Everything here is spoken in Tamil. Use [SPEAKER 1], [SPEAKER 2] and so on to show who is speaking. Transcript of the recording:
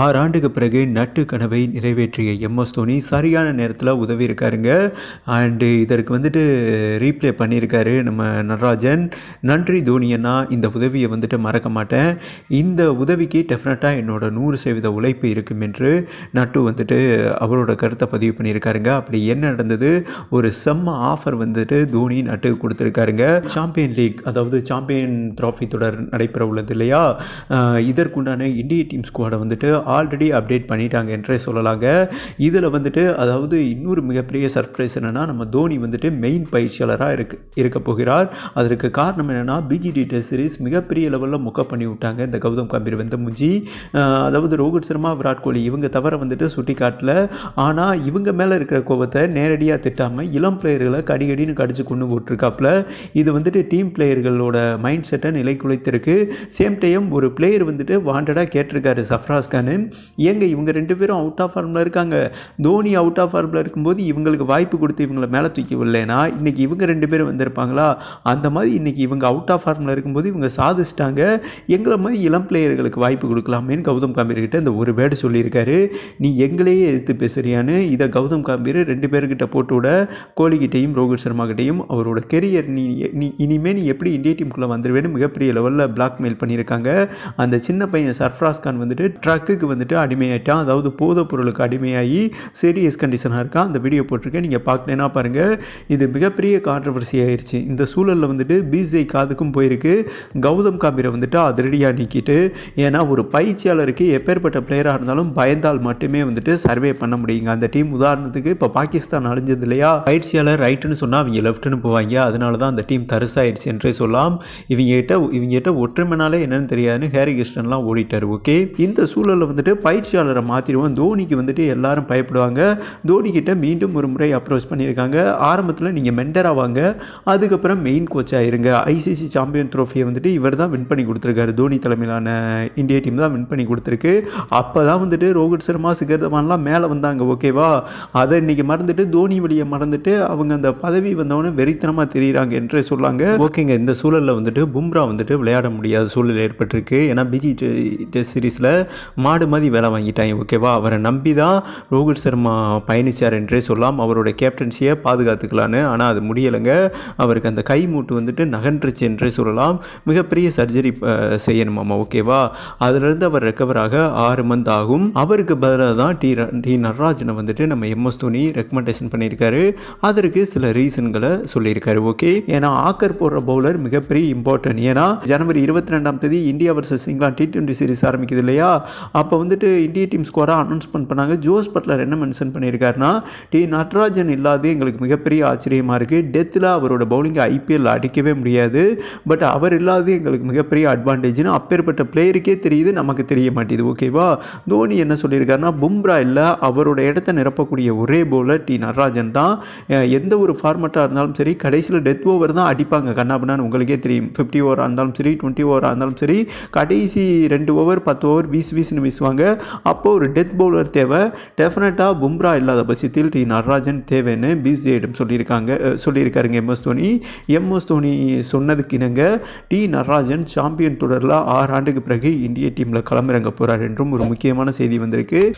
[SPEAKER 1] ஆறு ஆண்டுக்கு பிறகு நட்டு கனவை நிறைவேற்றிய எம்எஸ் தோனி சரியான நேரத்தில் உதவி இருக்காருங்க. அண்டு இதற்கு வந்துட்டு ரீப்ளே பண்ணியிருக்காரு நம்ம நடராஜன். நன்றி தோனியன்னா இந்த உதவியை வந்துட்டு மறக்க மாட்டேன். இந்த உதவிக்கு டெஃபினட்டாக என்னோட நூறு சதவீத உழைப்பு இருக்கும் என்று நட்டு வந்துட்டு அவரோட கருத்தை பதிவு பண்ணியிருக்காருங்க. அப்படி என்ன நடந்தது? ஒரு செம்ம ஆஃபர் வந்துட்டு தோனி நட்டு கொடுத்துருக்காருங்க. சாம்பியன் லீக் அதாவது சாம்பியன் ட்ராஃபி தொடர் நடைபெற உள்ளது இல்லையா? இதற்குண்டான இந்திய டீம் ஸ்குவாடை வந்துட்டு ஆல்ரெடி அப்டேட் பண்ணிட்டாங்க என்றே சொல்லலாங்க. இதில் வந்துட்டு அதாவது இன்னொரு மிகப்பெரிய சர்ப்ரைஸ் என்னென்னா நம்ம தோனி வந்துட்டு மெயின் பயிற்சியாளராக இருக்கு இருக்க போகிறார். அதற்கு காரணம் என்னென்னா பிஜிடி டெஸ்ட் சீரிஸ் மிகப்பெரிய லெவலில் முக்க பண்ணி விட்டாங்க இந்த கௌதம் கம்பீர் வெந்த முஞ்சி. அதாவது ரோஹித் சர்மா விராட் கோலி இவங்க தவிர வந்துட்டு சுட்டி காட்டல ஆனால் இவங்க மேலே இருக்கிற கோபத்தை நேரடியாக திட்டாமல் இளம் பிளேயர்களை கடிகடின்னு கடிச்சு கொண்டு போட்டிருக்காப்புல இது வந்துட்டு டீம் பிளேயர்களோட மைண்ட் செட்டை நிலை குலைத்திருக்கு சேம் டைம் ஒரு பிளேயர் வந்துட்டு வாண்டடாக கேட்டிருக்காரு சஃப்ராஸ் கான் ஏங்க இவங்க ரெண்டு பேரும் அவுட் ஆஃப் ஃபார்மில் இருக்காங்க. தோனி அவுட் ஆஃப் ஃபார்மில் இருக்கும்போது இவங்களுக்கு வாய்ப்பு கொடுத்து இவங்களை மேலே தூக்கி விடலைன்னா இன்றைக்கி இவங்க ரெண்டு பேரும் வந்திருப்பாங்களா? அந்த மாதிரி இன்றைக்கி இவங்க அவுட் ஆஃப் ஃபார்மில் இருக்கும்போது இவங்க சாதிச்சிட்டாங்க. எங்களை மாதிரி இளம் பிளேயர்களுக்கு வாய்ப்பு கொடுக்கலாமேன்னு கௌதம் காம்பீர்கிட்ட இந்த ஒரு வேர்டு சொல்லியிருக்காரு. நீ எங்களையே எதிர்த்து பேசுறியான்னு இதை கௌதம் காம்பீர் ரெண்டு பேர்கிட்ட போட்டு விட கோலிக்கிட்டையும் ரோஹித் சர்மா கிட்டையும் அவரோட கெரியர் நீ நீ இனிமேல் நீ எப்படி இந்திய டீமுக்குள்ளே வந்துடுவேன்னு மிகப்பெரிய லெவலில் பிளாக்மெயில் பண்ணியிருக்காங்க. அந்த சின்ன பையன் சர்ஃப்ராஸ் கான் வந்துட்டு ட்ரக்குக்கு வந்துட்டு அடிமையாயிட்டான் அதாவது போதைப் பொருளுக்கு அடிமையாகி சீரியஸ் கண்டிஷனாக இருக்கான் அந்த வீடியோ போட்டிருக்கேன். நீங்கள் பார்க்கலன்னா பாருங்கள் இது மிகப்பெரிய கான்ட்ரவர்சி ஆயிடுச்சு இந்த சூழலில் வந்துட்டு பிஜே காதுக்கும் போயிருக்கு. கௌதம் காம்பீரை வந்துட்டு அதிரடியாக நீக்கிட்டு ஏன்னா ஒரு பயிற்சியாளருக்கு எப்பேற்பட்ட பிளேயராக இருந்தாலும் பயந்தால் மட்டுமே வந்துட்டு சர்வே பண்ண முடியுங்க. அந்த டீம் உதாரணத்துக்கு இப்போ பாகிஸ்தான் அழிஞ்சது இல்லையா? பயிற்சியாளர் ரைட்டுன்னு சொன்னால் அவங்க லெஃப்ட்னு போவாங்க. அதனால தான் அந்த டீம் தரிசாயிடுச்சு என்றே சொல்லலாம். இவங்க கிட்ட இவங்க கிட்ட ஒற்றுமைனாலே என்னன்னு தெரியாதுன்னு ஹேரி கிருஷ்ணன்லாம் ஓடிட்டார் ஓகே இந்த சூழலில் வந்துட்டு பயிற்சியாளரை மாற்றிடுவோம் தோனிக்கு வந்துட்டு எல்லாரும் பயப்படுவாங்க. தோனி கிட்ட மீண்டும் ஒரு முறை அப்ரோச் பண்ணியிருக்காங்க. ஆரம்பத்தில் நீங்கள் மெண்டர் ஆவாங்க. அதுக்கப்புறம் மெயின் கோச்சாக இருங்க ஐசிசி சாம்பியன் ட்ரோஃபியை வந்துட்டு இவர் தான் வின் பண்ணி கொடுத்துருக்காரு. தோனி தலைமையிலான இந்தியா டீம் தான் வின் பண்ணி கொடுத்துருக்கு. அப்போ தான் வந்துட்டு ரோஹித் சர்மா சிகர் தவான்லாம் மேலே வந்தாங்க ஓகேவா அதை இன்னைக்கு மறந்துட்டு தோனி வழியை மறந்துட்டு அவங்க அந்த பதவி வந்தவொடனே வெறித்தனமாக தெரியுறாங்க என்று சொல்லாங்க. ஓகேங்க இந்த சூழலில் வந்துட்டு பும்ரா வந்துட்டு விளையாட முடியாத சூழல் ஏற்பட்டிருக்கு. ஏன்னா பிஜி டெஸ்ட் சீரீஸில் ஆடு மாதிரி வேலை வாங்கிட்டாங்க ஓகேவா? அவரை நம்பி தான் ரோஹித் சர்மா பயணிச்சார் என்றே சொல்லலாம். அவரோட கேப்டன்சியை பாதுகாத்துக்கலான்னு. ஆனால் அது முடியலைங்க. அவருக்கு அந்த கை மூட்டு வந்துட்டு நகன்றுச்சு என்றே சொல்லலாம். மிகப்பெரிய சர்ஜரி செய்யணுமாமா ஓகேவா? அதிலிருந்து அவர் ரெக்கவர் ஆக ஆறு மந்த் ஆகும். அவருக்கு பதிலாக தான் டி டி நடராஜனை வந்துட்டு நம்ம எம்எஸ் தோனி ரெக்கமெண்டேஷன் பண்ணியிருக்காரு. அதற்கு சில ரீசன்களை சொல்லியிருக்காரு ஓகே? ஏன்னா ஆக்கர் போடுற பவுலர் மிகப்பெரிய இம்பார்ட்டன்ட் ஏன்னா ஜனவரி இருபத்தி ரெண்டாம் தேதி India versus England T twenty series ஆரம்பிக்குது இல்லையா? அப்போ வந்துட்டு இந்திய டீம் ஸ்குவாடாக அனௌன்ஸ்மெண்ட் பண்ணாங்க. ஜோஸ் பட்லர் என்ன மென்ஷன் பண்ணியிருக்காருன்னா டி நட்ராஜன் இல்லாது எங்களுக்கு மிகப்பெரிய ஆச்சரியமாக இருக்குது டெத்தில் அவரோட பவுலிங்கை ஐபிஎல் அடிக்கவே முடியாது. பட் அவர் இல்லாத எங்களுக்கு மிகப்பெரிய அட்வான்டேஜ்னு அப்பேற்பட்ட பிளேயருக்கே தெரியுது நமக்கு தெரிய மாட்டேது. ஓகேவா தோனி என்ன சொல்லியிருக்காருன்னா பும்ரா இல்லை. அவரோட இடத்த நிரப்பக்கூடிய ஒரே பவுலர் டி நடராஜன் தான். எந்த ஒரு ஃபார்மட்டாக இருந்தாலும் சரி கடைசியில் டெத் ஓவர் தான் அடிப்பாங்க. கண்ணாபண்ணான்னு உங்களுக்கே தெரியும். ஃபிஃப்டி ஓவராக இருந்தாலும் சரி டுவெண்ட்டி ஓவராக இருந்தாலும் சரி கடைசி ரெண்டு ஓவர் பத்து ஓவர் வீசு வீசுன்னு வீசுவாங்க அப்போ ஒரு டெத் பவுலர் தேவை. டெஃபினட்டாக பும்ரா இல்லாத பட்சத்தில் டி நடராஜன் தேவைன்னு பிசிஐடம் சொல்லியிருக்காங்க. சொல்லியிருக்காருங்க எம்எஸ் தோனி. எம்எஸ் தோனி சொன்னதுக்கு இணங்க டி நடராஜன் சாம்பியன் தொடரில் ஆறு ஆண்டுக்கு பிறகு இந்திய டீமில் களமிறங்க போகிறார் என்றும் ஒரு முக்கியமான செய்தி வந்திருக்கு.